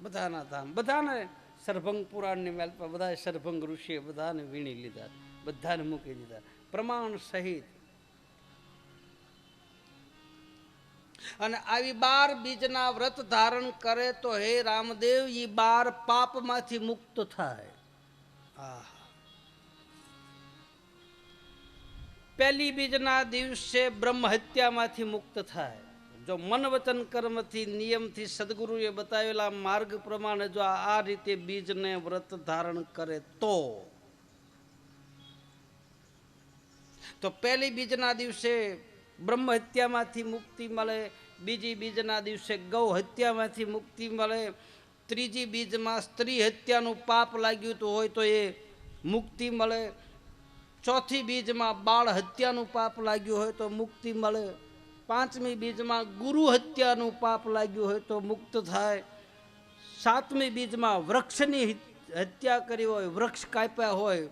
બધાના ધામ. બધાને સરભંગ પુરાણની મેલ પર બધા સરભંગ ઋષિએ બધાને વીણી લીધા. બધાને મૂકી દીધા. પ્રમાણ સહિત. અને આવી બાર બીજના વ્રત ધારણ કરે તો હે રામદેવ, ઈ બાર પાપમાંથી મુક્ત થાય. આહ. પહેલી બીજના દિવસે બ્રહ્મ હત્યામાંથી મુક્ત થાય. જો મન વચન કર્મથી, નિયમથી સદગુરુએ બતાવેલા માર્ગ પ્રમાણે જો આ રીતે બીજને વ્રત ધારણ કરે તો? તો પહેલી બીજના દિવસે બ્રહ્મ હત્યામાંથી મુક્તિ મળે, બીજી બીજના દિવસે ગૌ હત્યામાંથી મુક્તિ મળે, ત્રીજી બીજમાં સ્ત્રી હત્યાનું પાપ લાગ્યું તો હોય તો એ મુક્તિ મળે, ચોથી બીજમાં બાળ હત્યાનું પાપ લાગ્યું હોય તો મુક્તિ મળે પાંચમી બીજમાં ગુરુ હત્યાનું પાપ લાગ્યું હોય તો મુક્ત થાય. સાતમી બીજમાં વૃક્ષની હત્યા કરી હોય, વૃક્ષ કાપ્યા હોય,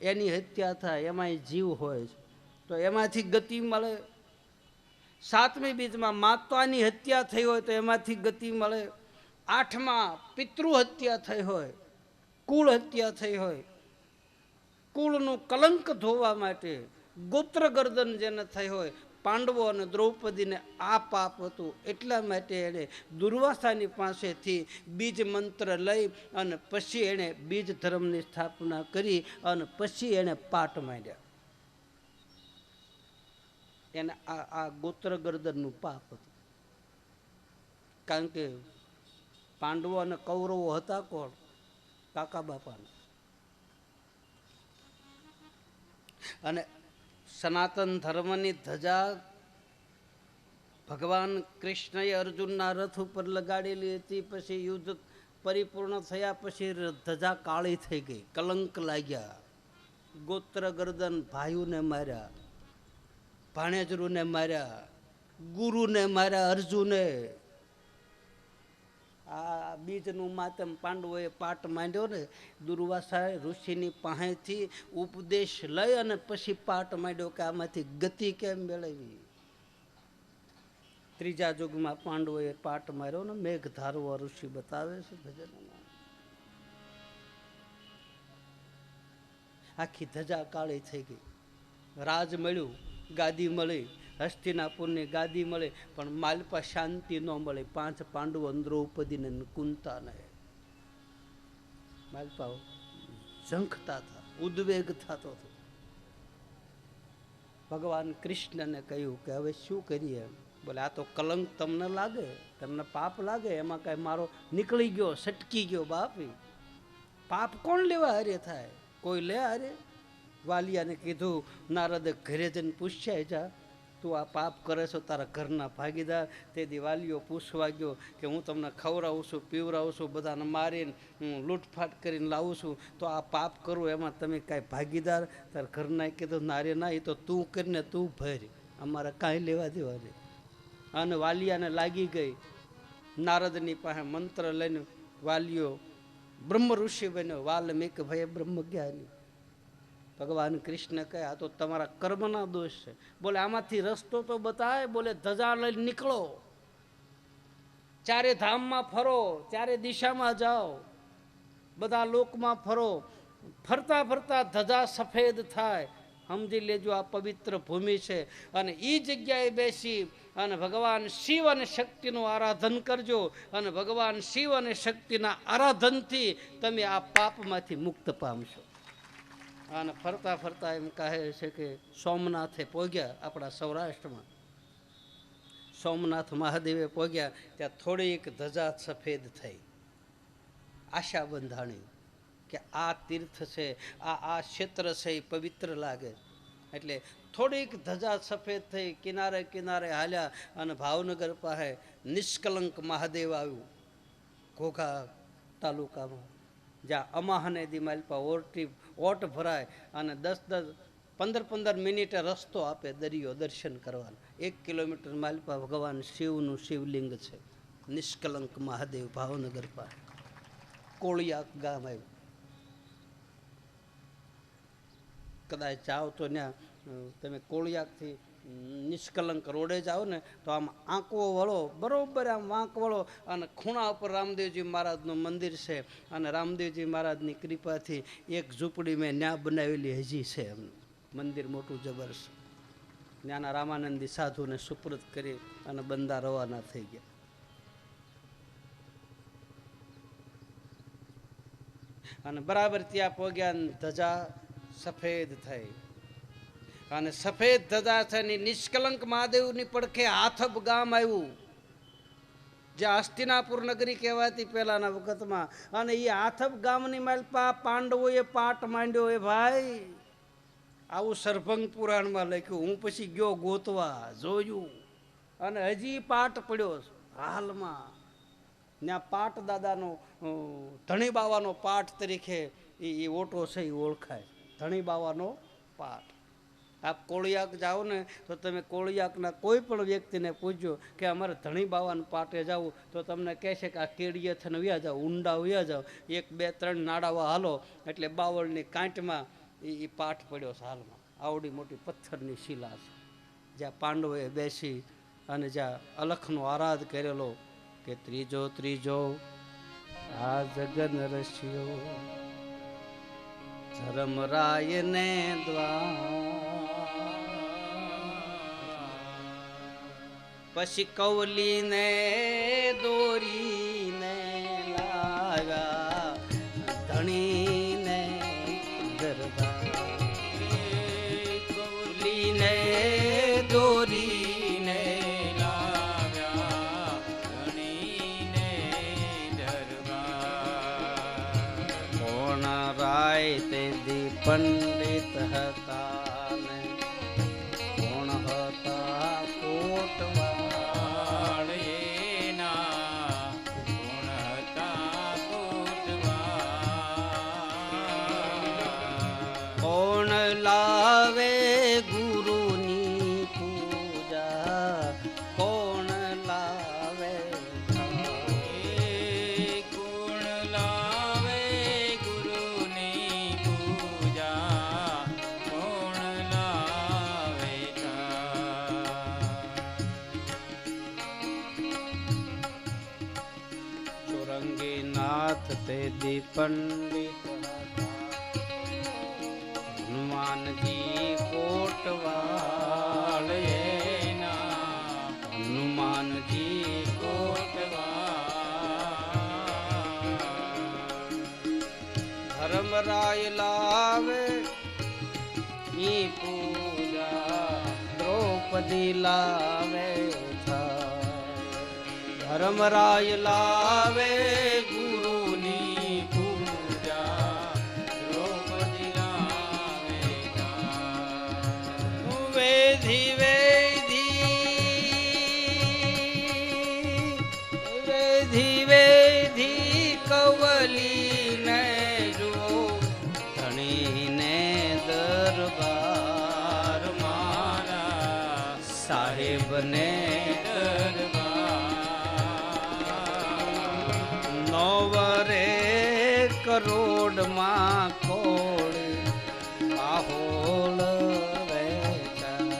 એની હત્યા થાય, એમાંય જીવ હોય. તો એમાંથી ગતિ મળે. સાતમી બીજમાં માતાની હત્યા થઈ હોય તો એમાંથી ગતિ મળે. આઠમાં પિતૃ હત્યા થઈ હોય, કુળ હત્યા થઈ હોય. કુળનું કલંક ધોવા માટે ગોત્ર ગર્દન જેને થઈ હોય પાંડવો અને દ્રૌપદીને આ પાપ હતું એટલા માટે એણે દુર્વાસાની પાસેથી બીજ મંત્ર લઈ અને પછી એણે બીજ ધર્મની સ્થાપના કરી અને પછી એણે પાટ માંડ્યા. એને આ આ ગોત્ર ગરદનનું પાપ હતું. કારણ કે પાંડવો અને કૌરવો હતા કોણ? કાકા બાપાના. અને સનાતન ધર્મની ધજા ભગવાન કૃષ્ણએ અર્જુનના રથ ઉપર લગાડેલી હતી. પછી યુદ્ધ પરિપૂર્ણ થયા પછી ધજા કાળી થઈ ગઈ. કલંક લાગ્યા. ગોત્ર ગર્દન ભાઈઓને માર્યા. ભાણેજરૂને માર્યા. ગુરુને માર્યા. અર્જુને આ બીજનું માતમ પાંડવોએ પાઠ માંડ્યો ને દુર્વાસાએ ઋષિની પાસેથી ઉપદેશ લઈ અને પછી પાઠ માંડ્યો કે આમાંથી ગતિ કેમ મેળવી? ત્રીજા યુગમાં પાંડવોએ પાઠ માર્યો ને, મેઘ ધારવો ઋષિ બતાવે છે ભજનમાં આખી ધજા કાળી થઈ ગઈ. રાજ મળ્યું, ગાદી મળી હસ્તિનાપુરની ગાદી મળે, પણ માલપા શાંતિ ન મળે. પાંચ પાંડવો દ્રૌપદીને ને કુંતાને માલપા ઝંખતા હતા ઉદ્વેગ થતો હતો ભગવાન કૃષ્ણને કહ્યું કે હવે શું કરીએ? બોલે, આ તો કલંક તમને લાગે, તમને પાપ લાગે, એમાં કાંઈ મારો નીકળી ગયો, સટકી ગયો બાપી પાપ કોણ લેવા હારે થાય? કોઈ લે હારે? વાલિયાને કીધું, નારદ ઘરે જઈને પૂછ્યા જા. તું આ પાપ કરે છો, તારા ઘરના ભાગીદાર. તે દિવાલીઓ પૂછવા ગયો કે હું તમને ખવડાવું છું, પીવડાવું છું, બધાને મારીને હું લૂંટફાટ કરીને લાવું છું. તો આ પાપ કરું, એમાં તમે કાંઈ ભાગીદાર? તારા ઘરના કીધું નારે ના, એ તો તું કરીને તું ભર. અમારે કાંઈ લેવા દેવા નહીં અને વાલિયાને લાગી ગઈ. નારદની પાસે મંત્ર લઈને વાલીઓ બ્રહ્મ ઋષિ બન્યો. વાલ્મીક ભાઈ બ્રહ્મ જ્ઞાની ભગવાન કૃષ્ણ કહે, આ તો તમારા કર્મના દોષ છે. બોલે, આમાંથી રસ્તો તો બતાય. બોલે, ધજા લઈને નીકળો. ચારે ધામમાં ફરો, ચારે દિશામાં જાઓ. બધા લોકમાં ફરો. ફરતા ફરતા ધજા સફેદ થાય. સમજી લેજો, આ પવિત્ર ભૂમિ છે. અને એ જગ્યાએ બેસી અને ભગવાન શિવ અને શક્તિનું આરાધન કરજો. અને ભગવાન શિવ અને શક્તિના આરાધનથી તમે આ પાપમાંથી મુક્ત પામશો. અને ફરતા ફરતા એમ કહે છે કે સોમનાથે પહોંચ્યા આપણા સૌરાષ્ટ્રમાં. સોમનાથ મહાદેવે પહોંચ્યા ત્યાં થોડીક ધજા સફેદ થઈ. આશા બંધાણી કે આ તીર્થ છે, આ આ ક્ષેત્ર છે એ પવિત્ર લાગે. એટલે થોડીક ધજા સફેદ થઈ, કિનારે કિનારે હાલ્યા અને ભાવનગર પાસે નિષ્કલંક મહાદેવ આવ્યું. ઘોઘા તાલુકામાં. જ્યાં અમાહને દી માલપા ઓરટી ઓટ ભરાય અને દસ દસ, પંદર પંદર મિનિટે રસ્તો આપે દરિયો દર્શન કરવાનો. એક કિલોમીટર માલપા ભગવાન શિવનું શિવલિંગ છે. નિષ્કલંક મહાદેવ ભાવનગર પાસે. કોળિયા ગામ આવ્યું. કદાચ જાઓ તો ત્યાં તમે કોળિયાકથી નિષ્કલંક રોડે જાઓ ને તો આમ આંકવો વળો, બરોબર આમ વાંક વળો. અને ખૂણા ઉપર રામદેવજી મહારાજનું મંદિર છે અને રામદેવજી મહારાજની કૃપાથી એક ઝૂંપડી મેં ન્યા બનાવેલી હજી છે મંદિર મોટું જબરસ્ત ત્યાંના રામાનંદી સાધુને સુપ્રત કરી અને બંદા રવાના થઈ ગયા. અને બરાબર ત્યાં પહોંચ્યા ધજા સફેદ થઈ. અને સફેદ ધજા છે ને નિષ્કલંક મહાદેવની પડખે હાથબ ગામ આવ્યું. જે હસ્તિનાપુર નગરી કહેવાતી પહેલાના વખતમાં. અને એ હાથબ ગામની માલપા પાંડવોએ પાટ માંડ્યો એ ભાઈ. આવું સરભંગ પુરાણમાં લખ્યું. હું પછી ગયો ગોતવા, જોયું. અને હજી પાટ પડ્યો હાલમાં. ત્યાં પાટ દાદાનો ધણી બાવાનો પાઠ તરીકે એ ઓટો છે, એ ઓળખાય. ધણી બાવાનો પાઠ આપ કોળિયાક જાઓ ને, તો તમે કોળિયાકના કોઈ પણ વ્યક્તિને પૂછજો કે અમારે ધણી બાવાના પાટે જવું, તો તમને કહેશે કે આ કેડીએ થઈને વ્યા જાઓ, ઊંડા વ્યા જાઓ. એક, બે, ત્રણ નાડાવા હાલો, એટલે બાવળની કાંટમાં એ પાઠ પડ્યો છે હાલમાં. આવડી મોટી પથ્થરની શિલા છે. જ્યાં પાંડવોએ બેસી અને જ્યાં અલખનો આરાધ કરેલો કે ત્રીજો ત્રીજો, આ જગન રસ્યો ધર્મરાય ને પછી કૌલીને દોરીને લાવ્યા ધણીને ગરબા. કૌલીને દોરીને લાવ્યા ધણીને દરબાર કોણ રાય તે દી દી પંડિત હનુમાનજી કોટવાળ હનુમાનજી હનુમાનજી ધર્મરાય લાવે ઈ પૂજા દ્રૌપદી લાવે ધર્મરાય લાવે કરોડમાં કોળી આહુલ વહેંચાય.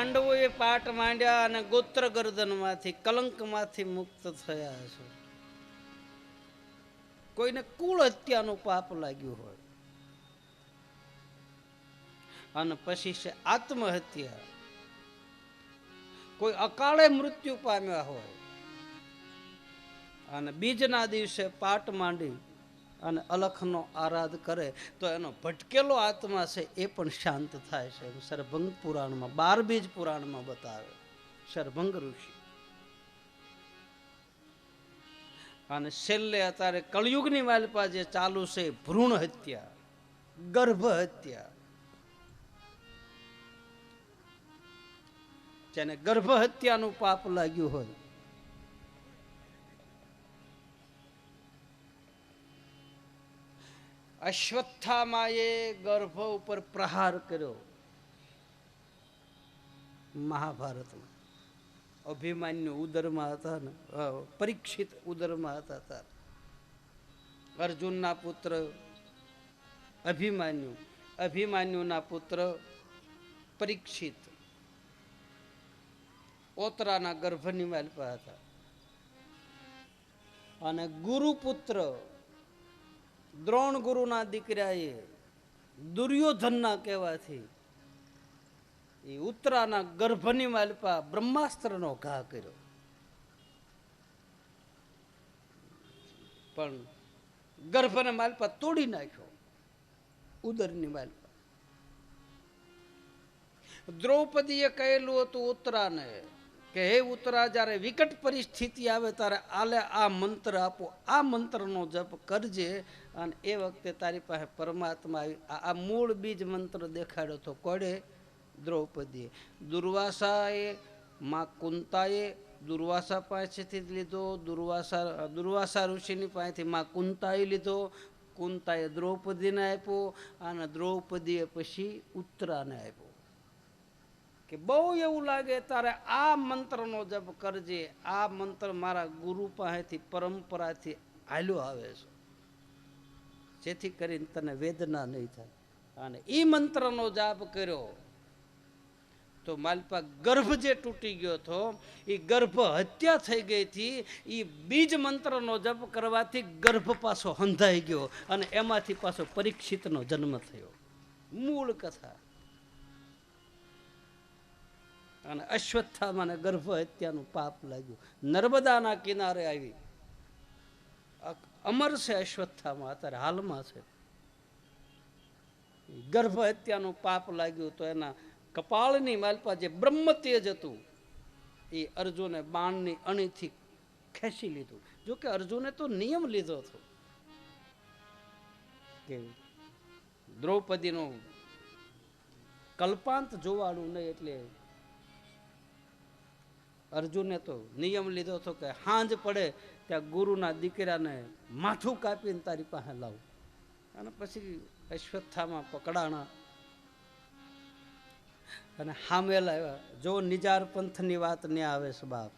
પાંડવોએ પાટ માંડ્યા અને ગોત્ર ગર્દનમાંથી, કલંકમાંથી મુક્ત થયા છે કોઈને કુળ હત્યાનું પાપ લાગ્યું હોય. અને પછી છે આત્મહત્યા. કોઈ અકાળે મૃત્યુ પામ્યા હોય. અને બીજના દિવસે પાટ માંડી અને અલખનો આરાધ કરે, તો એનો ભટકેલો આત્મા છે એ પણ શાંત થાય છે. સરભંગ પુરાણમાં બાર બીજ પુરાણમાં બતાવે સરભંગ ઋષિ. અને છેલ્લે અત્યારે કળયુગની વાલપા જે ચાલુ છે, ભ્રૂણ હત્યા, ગર્ભ હત્યા. જેને ગર્ભ હત્યાનું પાપ લાગ્યું હોય અશ્વત્થામાએ ગર્ભ ઉપર પ્રહાર કર્યો. મહાભારતમાં. અભિમાન્યુ ઉદરમાં હતા ને પરીક્ષિત ઉદરમાં હતા તાર. અર્જુનના પુત્ર અભિમાન્યુ, અભિમાન્યુના પુત્ર પરીક્ષિત. ઓતરાના ગર્ભની માલપા હતા. અને ગુરુપુત્ર દ્રોણ ગુરુના દીકરાએ દુર્યોધનના કહેવાથી એ ઉત્તરાના ગર્ભની માલપા બ્રહ્માસ્ત્રનો ઘા કર્યો. પણ ગર્ભને માલપા તોડી નાખ્યો, ઉદરની માલપા. દ્રૌપદીએ કહેલું હતું ઉત્તરાને કે હે ઉત્તરા, જ્યારે વિકટ પરિસ્થિતિ આવે, ત્યારે આલે આ મંત્ર આપો. આ મંત્રનો જપ કરજે અને એ વખતે તારી પાસે પરમાત્મા આવી. આ મૂળ બીજ મંત્ર દેખાડ્યો તો કોડે દ્રૌપદીએ. દુર્વાસાએ માં કુંતાએ દુર્વાસા પાસેથી જ લીધો, દુર્વાસા દુર્વાસા ઋષિની પાસેથી માં કુંતાએ લીધો. કુંતાએ દ્રૌપદીને આપ્યો અને દ્રૌપદીએ પછી ઉત્તરાને આપ્યો. કે બહુ એવું લાગે તારે આ મંત્રનો જપ કરજે, આ મંત્ર મારા ગુરુ પાસેથી, પરંપરાથી હાલ્યો આવે છે. જેથી કરીને તને વેદના નહીં થાય. અને એ મંત્રનો જાપ કર્યો તો માલપા ગર્ભ જે તૂટી ગયો હતો એ ગર્ભ હત્યા થઈ ગઈ હતી એ બીજ મંત્રનો જપ કરવાથી ગર્ભ પાછો હંધાઈ ગયો અને એમાંથી પાછો પરીક્ષિતનો જન્મ થયો. મૂળ કથા. અને અશ્વત્થામાને ગર્ભ હત્યાનું પાપ લાગ્યું. નર્મદાના કિનારે આવી. અમર છે અશ્વત્થામાં અત્યારે હાલમાં છે. ગર્ભ હત્યાનું પાપ લાગ્યું તો એના કપાળની માલપા જે બ્રહ્મ તેજ હતું, એ અર્જુને બાણની અણીથી ખેંચી લીધું. જો કે અર્જુને તો નિયમ લીધો હતો કે દ્રૌપદીનો કલ્પાંત જોવાનું નહીં એટલે અર્જુને તો નિયમ લીધો હતો કે હાંજ પડે ત્યાં ગુરુના દીકરાને માથું કાપીને તારી પાસે લાવું. અને પછી અશ્વત્થામાં પકડાણા. અને હામે લાવ્યા જો નિજાર પંથની વાત ને આવે છે બાપ.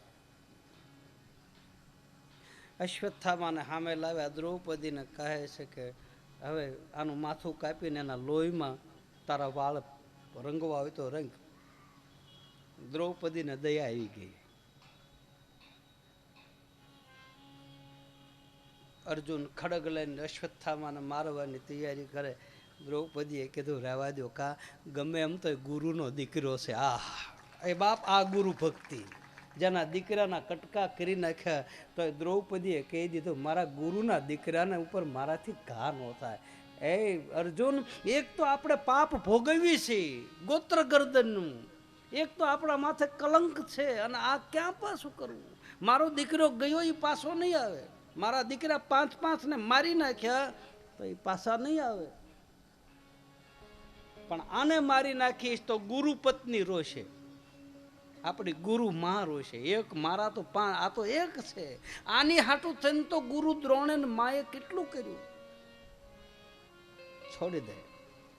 અશ્વત્થામાને હામે લાવ્યા દ્રૌપદીને કહે છે કે હવે આનું માથું કાપીને એના લોહીમાં તારા વાળ રંગવા હોય તો રંગ. દ્રૌપદીને દયા આવી ગઈ. અર્જુન ખડગ લઈને અશ્વત્થામાને મારવાની તૈયારી કરે. દ્રૌપદીએ કીધું, રહેવા દો કા ગમે એમ તો ગુરુનો દીકરો છે. આ એ બાપ આ ગુરુ ભક્તિ. જેના દીકરાના કટકા કરી નાખ્યા, તો દ્રૌપદીએ કહી દીધું, મારા ગુરુના દીકરાને ઉપર મારાથી ઘા ન થાય. એ અર્જુન, એક તો આપણે પાપ ભોગવી છે ગોત્ર ગર્દનનું એક તો આપણા માથે કલંક છે, અને આ ક્યાં પાછું કરવું? મારો દીકરો ગયો એ પાછો નહીં આવે. મારા દીકરા પાંચ પાંચ ને મારી નાખ્યા, તો એ પાછા નહીં આવે. પણ આને મારી નાખીશ તો ગુરુ પત્ની રોશે. આપણી ગુરુ માં રોશે. એક મારા તો પાંચ આ તો એક છે. આની હાટું થઈને તો ગુરુ દ્રોણે માએ કેટલું કર્યું? છોડી દે.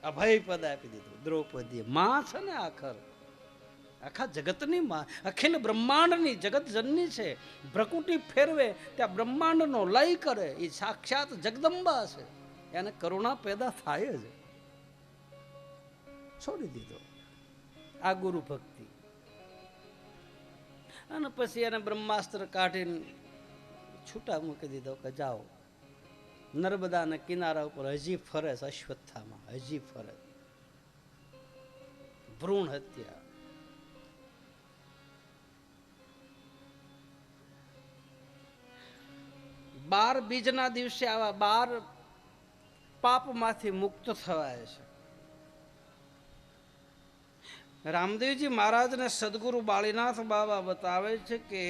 અભય પદ આપી દીધું. દ્રૌપદી માં છે ને આખર. આખા જગતની માં અખિલ બ્રહ્માંડની જગત જનની છે. ભ્રકુટી ફેરવે, ત્યાં બ્રહ્માંડનો લય કરે. એ સાક્ષાત જગદંબા છે. એને કરુણા પેદા થાય જ. છોડી દીધો. આ ગુરુ ભક્તિ. અને પછી એને બ્રહ્માસ્ત્ર કાઢીને છૂટા મૂકી દીધો કે જાઓ. નર્મદાના કિનારા ઉપર હજી ફરે અશ્વત્થામાં, હજી ફરે. ભ્રૂણ હત્યા. બાર બીજના દિવસે આવા બાર પાપમાંથી મુક્ત થવાય છે. રામદેવજી મહારાજને સદગુરુ બાળીનાથ બાબા બતાવે છે કે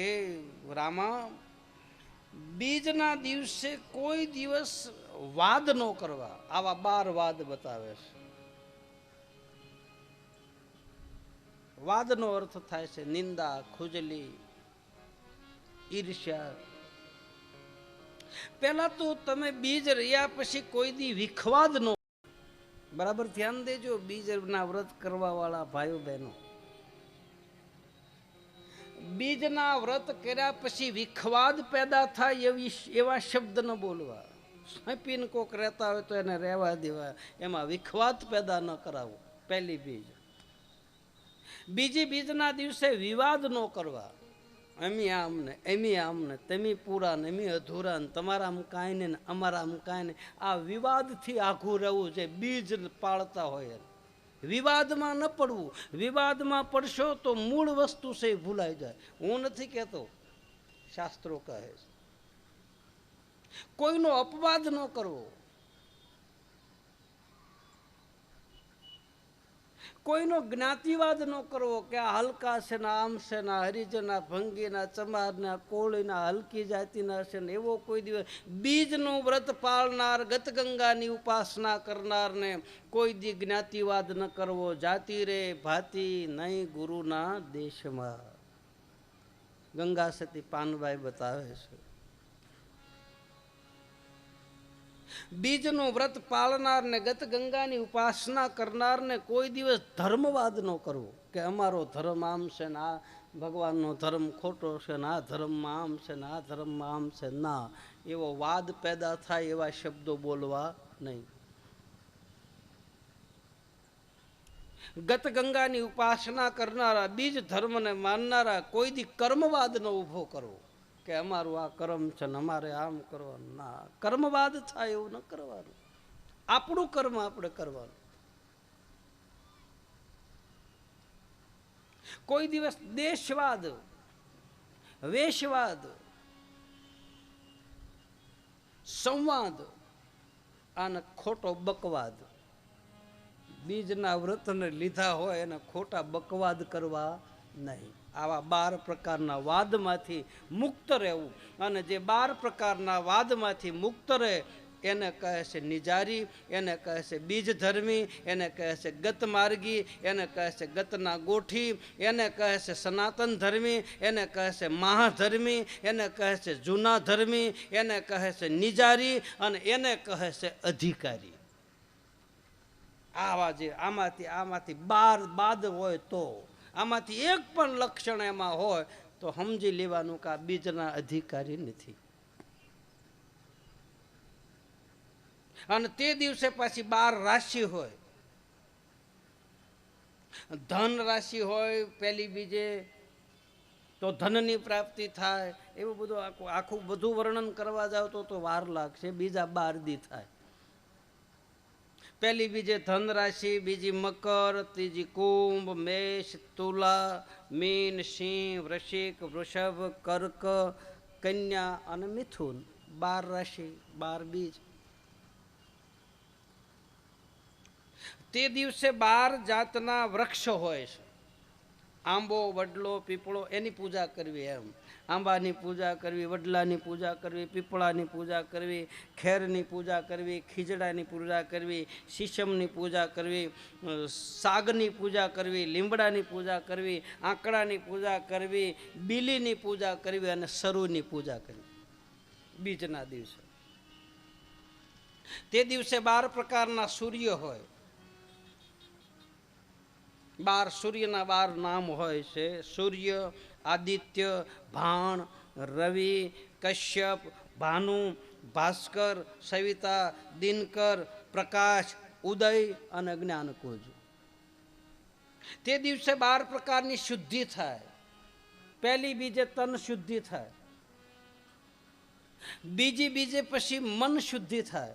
રામા, બીજના દિવસે કોઈ દિવસ વાદ ન કરવા. આવા બાર વાદ બતાવે છે. વાદનો અર્થ થાય છે, નિંદા, ખુજલી, ઈર્ષ્યા પેલા તો તમે બીજ રહ્યા પછી કોઈ દી વિખવાદ નો. બરાબર, ધ્યાન દેજો બીજના વ્રત કરવા વાળા ભાઈઓ બહેનો. બીજના વ્રત કર્યા પછી વિખવાદ પેદા થાય એવી એવા શબ્દ ન બોલવા. સાપીને કોક રહેતા હોય તો એને રહેવા દેવા. એમાં વિખવાદ પેદા ન કરાવો. પહેલી બીજ. બીજી બીજના દિવસે વિવાદ ન કરવા. એમી આમ ને એમી આમ ને તેમી પૂરા ને એમી અધૂરા ને તમારામ કાંઈ ને અમારામ કાંઈ ને આ વિવાદથી આઘું રહેવું છે, બીજ પાળતા હોય વિવાદમાં ન પડવું. વિવાદમાં પડશો તો મૂળ વસ્તુ છે એ ભૂલાઈ જાય. હું નથી કહેતો, શાસ્ત્રો કહે છે. કોઈનો અપવાદ ન કરવો. કોઈનો જ્ઞાતિવાદ ન કરવો કે આ હલકા છે ને આમ છે ને હરિજના ભંગીના, ચમારના, કોળીના, હલકી જાતિના છે ને એવો કોઈ દિવસ બીજનું વ્રત પાળનાર, ગતગંગાની ઉપાસના કરનારને કોઈ દી જ્ઞાતિવાદ ન કરવો. જાતિ રે ભાતિ નહીં ગુરુના દેશમાં. ગંગા સતી પાનભાઈ બતાવે છે. બીજનું વ્રત પાળનારને ગત ગંગાની ઉપાસના કરનારને કોઈ દિવસ ધર્મવાદ ન કરવો કે અમારો ધર્મ આમ છે ને આ ભગવાનનો ધર્મ ખોટો છે ને આ ધર્મમાં આમ છે ને આ ધર્મમાં આમ છે ના એવો વાદ પેદા થાય એવા શબ્દો બોલવા નહીં. ગત ગંગાની ઉપાસના કરનારા, બીજ ધર્મને માનનારા કોઈ દી કર્મવાદનો ઊભો કરવો. કે અમારું આ કર્મ છે ને અમારે આમ કરવાનું, ના, કર્મવાદ થાય એવું ન કરવાનું. આપણું કર્મ આપણે કરવાનું. કોઈ દિવસ દેશવાદ, વેશવાદ, સંવાદ અને ખોટો બકવાદ, બીજના વ્રતને લીધા હોય એને ખોટા બકવાદ કરવા નહીં. આવા બાર પ્રકારના વાદમાંથી મુક્ત રહેવું. અને જે બાર પ્રકારના વાદમાંથી મુક્ત રહે, એને કહે છે નિજારી, એને કહે છે બીજધર્મી, એને કહે છે ગતમાર્ગી, એને કહે છે ગતના ગોઠી, એને કહે છે સનાતન ધર્મી એને કહે છે મહાધર્મી, એને કહે છે જૂના ધર્મી એને કહે છે નિજારી, અને એને કહે છે અધિકારી. આવા જે આમાંથી આમાંથી બાર બાદ હોય તો આમાંથી એક પણ લક્ષણ એમાં હોય તો સમજી લેવાનું કે આ બીજના અધિકારી નથી. અને તે દિવસે પાછી બાર રાશિ હોય. ધન રાશિ હોય, પહેલી બીજે, તો ધનની પ્રાપ્તિ થાય. એવું બધું આખું આખું બધું વર્ણન કરવા જાવ તો તો વાર લાગશે. બીજા બાર દી થાય. પહેલી બીજે ધન રાશિ બીજી મકર, ત્રીજી કુંભ, મેષ, તુલા, મીન, સિંહ, વૃશ્ચિક, વૃષભ, કર્ક, કન્યા અને મિથુન. બાર રાશિ, બાર બીજ. તે દિવસે બાર જાતના વૃક્ષ હોય છે. આંબો, વડલો, પીપળો એની પૂજા કરવી એમ. આંબાની પૂજા કરવી, વડલાની પૂજા કરવી, પીપળાની પૂજા કરવી, ખેરની પૂજા કરવી, ખીજડાની પૂજા કરવી, શીશમની પૂજા કરવી સાગની પૂજા કરવી, લીમડાની પૂજા કરવી, આંકડાની પૂજા કરવી, બીલીની પૂજા કરવી અને સરુની પૂજા કરવી. બીજના દિવસે. તે દિવસે બાર પ્રકારના સૂર્ય હોય. બાર સૂર્યના બાર નામ હોય છે. સૂર્ય આદિત્ય, ભાણ, રવિ, કશ્યપ, ભાનુ, ભાસ્કર, સવિતા, દિનકર, પ્રકાશ, ઉદય અને જ્ઞાનકુંજ. તે દિવસે બાર પ્રકારની શુદ્ધિ થાય. પહેલી બીજે તન શુદ્ધિ થાય. બીજી બીજે પછી મન શુદ્ધિ થાય.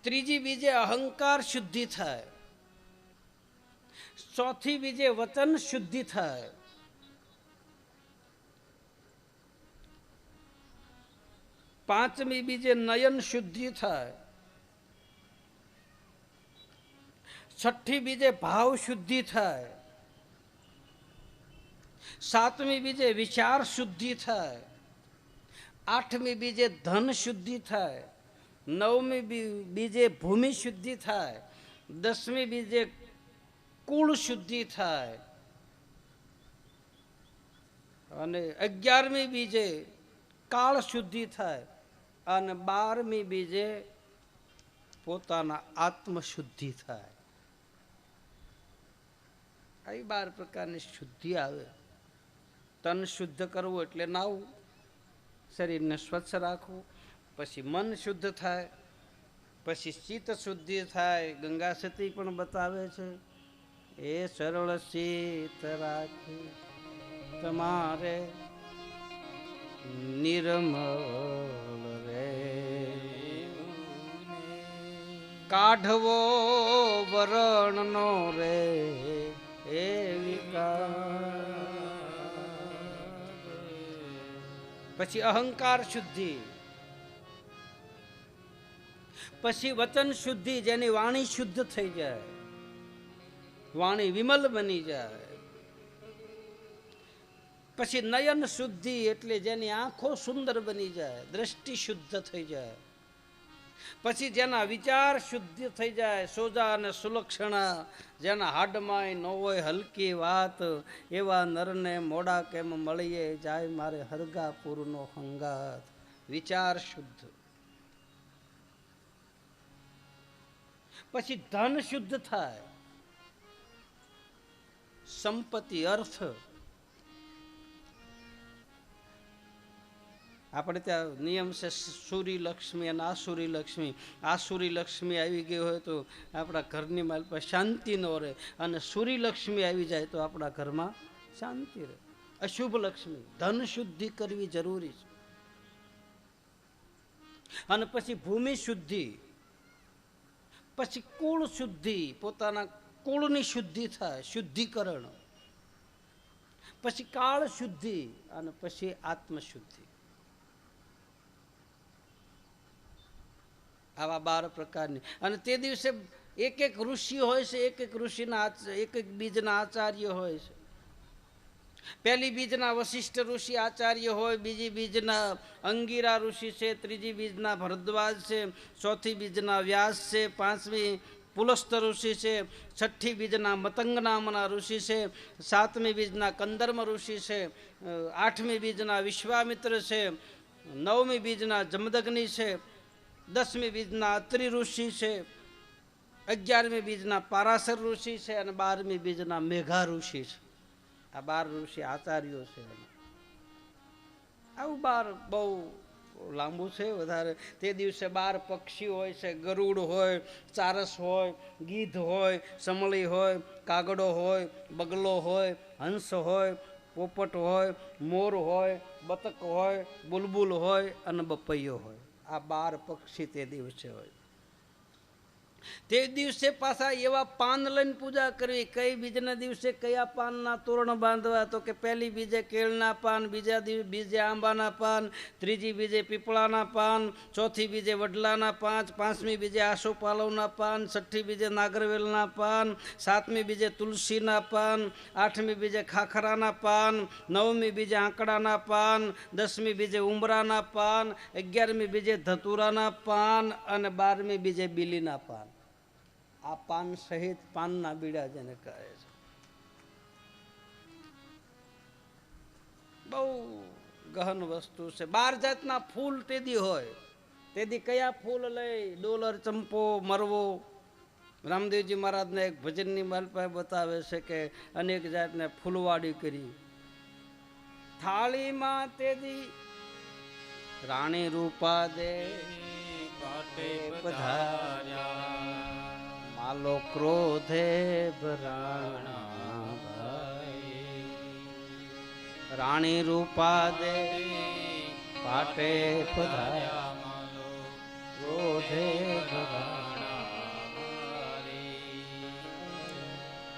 ત્રીજી બીજે અહંકાર શુદ્ધિ થાય. ચોથી બીજે વચન શુદ્ધિ થાય પાંચમી બીજે નયન શુદ્ધિ થાય છઠ્ઠી બીજે ભાવ શુદ્ધિ થાય સાતમી બીજે વિચાર શુદ્ધિ થાય આઠમી બીજે ધન શુદ્ધિ થાય નવમી બી- બીજે ભૂમિ શુદ્ધિ થાય દસમી બીજે કુળ શુદ્ધિ થાય. અને અગિયારમી બીજે કાળ શુદ્ધિ થાય અને બારમી બીજે પોતાના આત્મશુદ્ધિ થાય. આવી બાર પ્રકારની શુદ્ધિ આવે. તન શુદ્ધ કરવું એટલે નાવું. શરીરને સ્વચ્છ રાખવું. પછી મન શુદ્ધ થાય. પછી ચિત્ત શુદ્ધિ થાય. ગંગા સતી પણ બતાવે છે. એ સરળ શીત રાખી. તમારે નિર્મળ રે કાઢવો વરણનો રે એ પછી અહંકાર શુદ્ધિ. પછી વચન શુદ્ધિ, જેની વાણી શુદ્ધ થઈ જાય. વાણી વિમલ બની જાય. પછી નયન શુદ્ધિ એટલે જેની આંખો સુંદર બની જાય, દ્રષ્ટિ શુદ્ધ થઈ જાય. પછી જેના વિચાર શુદ્ધ થઈ જાય, સોજા અને સુલક્ષણા, જેના હાડમાં ન હોય હલકી વાત, એવા નરને મોડા કેમ મળીએ જાય મારે હરગાપુરનો હંગાત. વિચાર શુદ્ધ. પછી ધન શુદ્ધ થાય. સંપત્તિ અર્થ. આપણે ત્યાં નિયમ છે સૂરી લક્ષ્મી અને આસુરી લક્ષ્મી. આસુરી લક્ષ્મી આવી ગઈ હોય તો આપણા ઘરની માલ પર શાંતિ ન રહે. અને સૂરી લક્ષ્મી આવી જાય તો આપણા ઘરમાં શાંતિ રહે. અશુભ લક્ષ્મી, ધન શુદ્ધિ કરવી જરૂરી છે. અને પછી ભૂમિ શુદ્ધિ. પછી કુળ શુદ્ધિ, પોતાના કુળની શુદ્ધિ થાય, શુદ્ધિકરણ. પછી કાળ શુદ્ધિ અને પછી આત્મશુદ્ધિ. આવા બાર પ્રકારની. અને તે દિવસે એક એક ઋષિ હોય છે, એક એક ઋષિના એક એક બીજના આચાર્ય હોય છે. પહેલી બીજના વશિષ્ઠ ઋષિ આચાર્ય હોય, બીજી બીજના અંગીરા ઋષિ છે, ત્રીજી બીજના ભરદ્વાજ છે, ચોથી બીજના વ્યાસ છે, પાંચમી પુલસ્ત ઋષિ છે, છઠ્ઠી બીજના મતંગ નામના ઋષિ છે, સાતમી બીજના કંદર્મ ઋષિ છે આઠમી બીજના વિશ્વામિત્ર છે, નવમી બીજના જમદગ્નિ છે, દસમી બીજના અત્રિ ઋષિ છે, અગિયારમી બીજના પારાસર ઋષિ છે અને બારમી બીજના મેઘા ઋષિ છે. આ બાર ઋષિ આચાર્યો છે. આવું બાર બહુ લાંબુ છે વધારે. તે દિવસે બાર પક્ષી હોય છે, ગરુડ હોય, ચારસ હોય, ગીધ હોય, સમળી હોય, કાગડો હોય, બગલો હોય, હંસ હોય, પોપટ હોય, મોર હોય, બતક હોય, બુલબુલ હોય અને બપૈયો હોય. આ બાર પક્ષી તે દિવસે હોય. તે દિવસે પાછા એવા પાન લઈને પૂજા કરવી. કઈ બીજના દિવસે કયા પાનના તોરણ બાંધવા? તો કે પહેલી બીજે કેળના પાન, બીજા દિવસે બીજે આંબાના પાન, ત્રીજી બીજે પીપળાના પાન, ચોથી બીજે વડલાના પાંચ, પાંચમી બીજે આસોપાલવના પાન, છઠ્ઠી બીજે નાગરવેલના પાન, સાતમી બીજે તુલસીના પાન, આઠમી બીજે ખાખરાના પાન, નવમી બીજે આંકડાના પાન, દસમી બીજે ઉમરાના પાન, અગિયારમી બીજે ધતુરાના પાન અને બારમી બીજે બીલીના પાન. આ પાન સહિત પાનના બીડા જેને કહે છે. બહુ ગહન વસ્તુ છે. બાર જાતના ફૂલ તેદી હોય. તેદી કયા ફૂલ લઈ? ડોલર ચંપો, મરવો. રામદેવજી મહારાજને એક ભજનની માલપાએ બતાવે છે કે અનેક જાતને ફૂલવાડી કરી. થાળીમાં તેદી રાણી રૂપા દે. પધાર્યા. માલો ક્રોધે ભરાણા રાણી રૂપા દે પાટે માલો ક્રોધે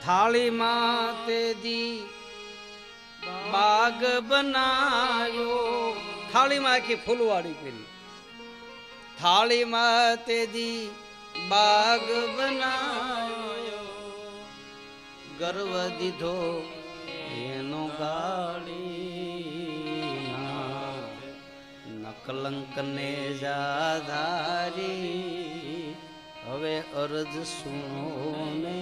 થાળીમાં તેદી બાગ બનાયો. થાળીમાં આખી ફૂલવાળી કરી. થાળીમાં તેદી બાગ બનાયો. ગર્વ દીધો એનો ગાડી નકલંક ને જાધારી. હવે અરજ સુનો ને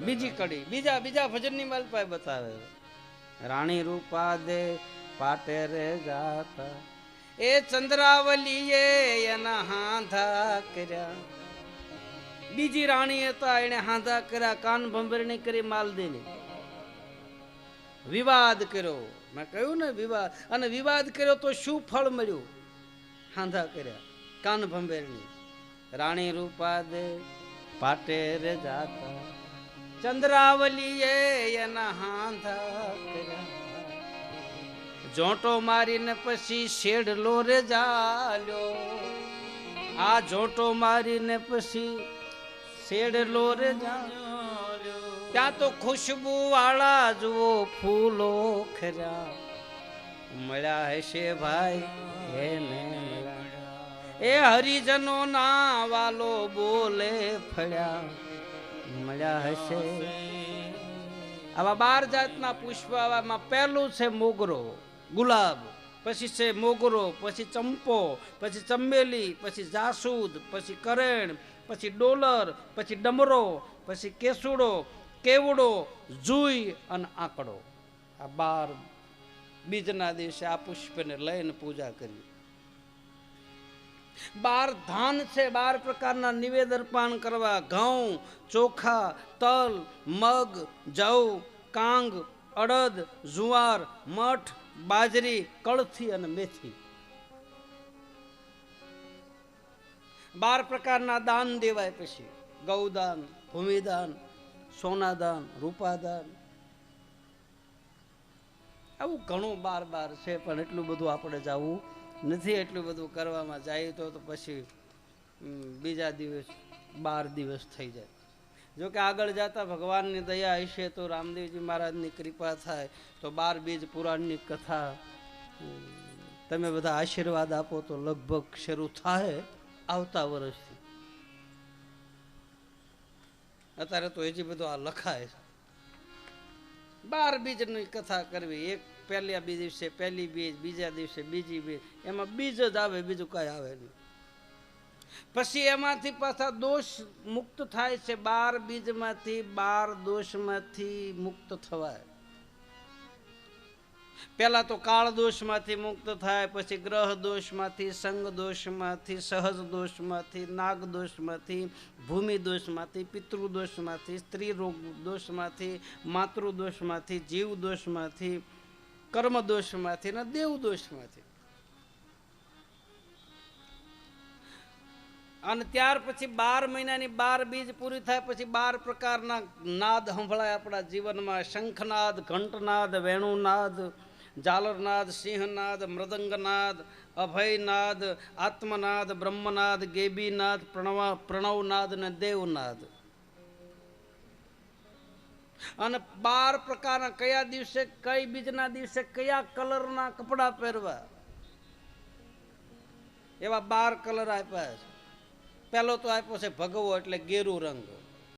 બીજી કડી, બીજા બીજા ભજનની માલપાય બતાવે. રાણી રૂપા દે પાટે રે જાતા. એ ચંદ્રાવલીએ એના હાંધા કર્યા. બીજી રાણી હતા એને હાંધા કર્યા, કાન ભંભરણી કરી માલદીની વિવાદ કર્યો. મેં કહ્યું ને વિવાદ, અને વિવાદ કર્યો તો શું ફળ મળ્યું? હાંધા કર્યા, કાન ભંભેરણી. રાણી રૂપા દે પાટે રે જાતા ચંદ્રાવલીએ એના હાંધા કર્યા. જોંટો મારીને પછી શેડલો રે જાલ્યો. આ જોટો મારીને પછી શેડલો રે જાલ્યો. ત્યાં તો ખુશ્બુ વાળા જુઓ ફૂલો ખર્યા મળ્યા હશે ભાઈ, એને મળ્યા. એ હરિજનો ના વાલો બોલે ફળ્યા. મળ્યા હશે. આવા બાર જાતના પુષ્પ આવામાં પહેલું છે મોગરો. ગુલાબ, પછી છે મોગરો, પછી ચંપો, પછી ચમેલી, પછી જાસૂદ, પછી કરેણ, પછી ડોલર, પછી ડમરો, પછી કેસુડો, કેવડો, જુઈ અને આંકડો. આ બાર બીજના દિવસે આ પુષ્પને લઈને પૂજા કરી. બાર ધાન છે, બાર પ્રકારના નિવેદ અર્પણ કરવા. ઘઉં, ચોખા, તલ, મગ, જવ, કાંગ, અડદ, જુવાર, મઠ બાજરી, કળથી અને મેથી. બાર પ્રકારના દાન દેવાય પછી ગૌદાન, ભૂમિદાન, સોનાદાન, રૂપાદાન. આવું ઘણું બાર બાર છે, પણ એટલું બધું આપણે જવું નથી, એટલું બધું કરવામાં જાય તો પછી બીજા દિવસ, બાર દિવસ થઈ જાય. જો કે આગળ જતા ભગવાનની દયા હશે તો રામદેવજી મહારાજની કૃપા થાય, તો બાર બીજ પુરાણની કથા, તમે બધા આશીર્વાદ આપો તો લગભગ શરૂ થાય આવતા વર્ષથી. અત્યારે તો હજી બધું આ લખાય બાર બીજની કથા કરવી, એક પહેલા બીજ દિવસે પહેલી બીજ, બીજા દિવસે બીજી બીજ, એમાં બીજ જ આવે, બીજું કઈ આવે નહીં. પછી એમાંથી પાછા દોષ મુક્ત થાય છે. બાર બીજમાંથી બાર દોષમાંથી મુક્ત થવાય. પહેલા તો કાળ દોષમાંથી મુક્ત થાય, પછી ગ્રહ દોષમાંથી, સંગ દોષમાંથી, સહજ દોષમાંથી, નાગ દોષમાંથી, ભૂમિ દોષમાંથી, પિતૃ દોષમાંથી, સ્ત્રી રોગ દોષમાંથી, માતૃ દોષમાંથી, જીવ દોષમાંથી, કર્મ દોષમાંથી અને દેવ દોષમાંથી. અને ત્યાર પછી બાર મહિનાની બાર બીજ પૂરી થાય પછી બાર પ્રકારના નાદ સંભળાય આપણા જીવનમાં. શંખનાદ, ઘંટનાદ, વેણુનાદ, ઝાલરનાદ, સિંહનાદ, મૃદંગનાદ, અભયનાદ, આત્મનાદ, બ્રહ્મનાદ, ગેબીનાદ, પ્રણવ, પ્રણવનાદ અને દેવનાદ. અને બાર પ્રકારના કયા દિવસે કઈ બીજના દિવસે કયા કલરના કપડાં પહેરવા? એવા બાર કલર આપ્યા છે. પહેલો તો આપ્યો છે ભગવો એટલે ગેરુ રંગ.